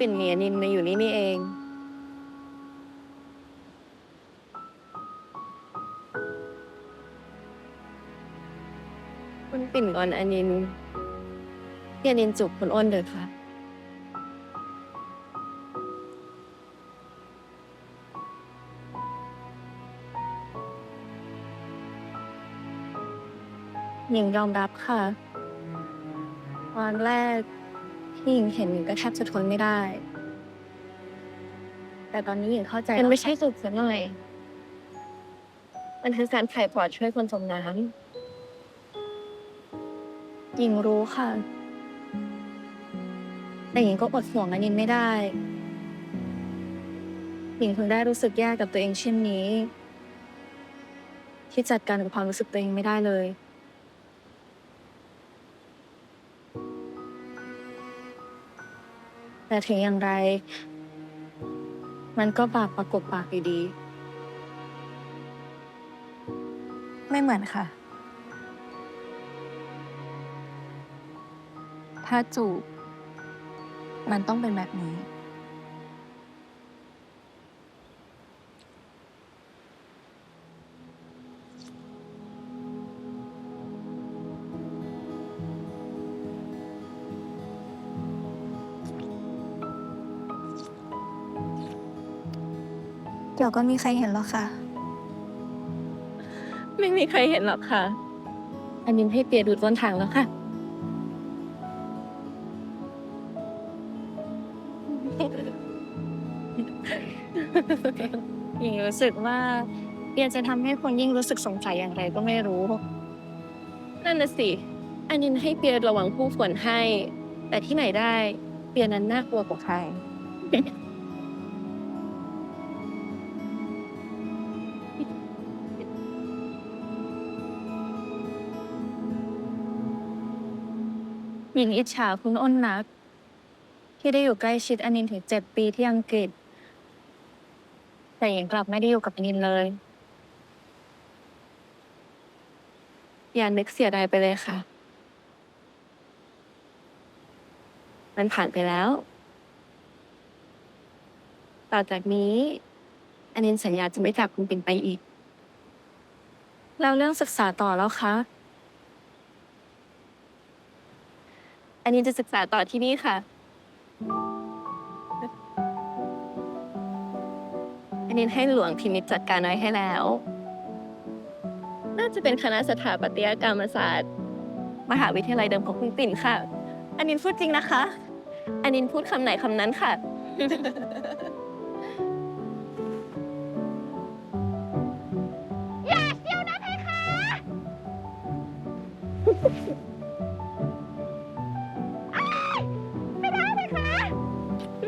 ปิ่นเมียนินมาอยู่นี่นี่เอง คุณปิ่นก่อนอันินพี่อนินจุบคุณอ้นเถอค่ะ หญิงยอมรับค่ะ ตอนแรก ที่หญิงเห็นหญิงก็แทบจะทนไม่ได้ แต่ตอนนี้หญิงเข้าใจมันไม่ใช่สุดเสียหน่อย มันคือการไถ่ปอดช่วยคนจมน้ำหญิงรู้ค่ะ แต่หญิงก็อดห่วงอนินไม่ได้ หญิงถึงได้รู้สึกแย่กับตัวเองเช่นนี้ ที่จัดการกับความรู้สึกตัวเองไม่ได้เลย แต่ถึงอย่างไร มันก็ปากประกบปากอยู่ดี ไม่เหมือนค่ะ ถ้าจูบ มันต้องเป็นแบบนี้ ดี๋ยวก็มีใครเห็นหรอกค่ะ ไม่มีใครเห็นหรอกค่ะ อันนี้ให้เปียดูต้นทางแล้วค่ะ หญิงรู้สึกว่าเปียจะทำให้คนยิ่งรู้สึกสงสัยอย่างไรก็ไม่รู้ นั่นน่ะสิ อันนินให้เปียระวังผู้ฝนให้ แต่ที่ไหนได้ เปียนั้นน่ากลัวกว่าใคร หญิงอิจฉาคุณอ้นนัก ที่ได้อยู่ใกล้ชิดอนินถึงเจ็ดปีที่อังกฤษ แต่หญิงกลับไม่ได้อยู่กับอนินเลย อย่านึกเสียดายไปเลยค่ะ มันผ่านไปแล้ว ต่อจากนี้อนินสัญญาจะไม่จากคุณปิ่นไปอีก แล้วเรื่องศึกษาต่อแล้วคะ อันนี้จะศึกษาต่อที่นี่ค่ะ อันนี้ให้หลวงพินิจจัดการไว้ให้แล้ว น่าจะเป็นคณะสถาปัตยกรรมศาสตร์ มหาวิทยาลัยเดิมของคุณปิ่นค่ะ อันนี้พูดจริงนะคะ อันนี้พูดคำไหนคำนั้นค่ะ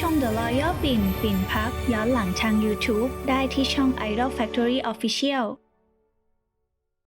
ชม The Royal ปิ่น ปิ่นพัก ย้อนหลังทาง YouTube ได้ที่ช่อง Idol Factory Official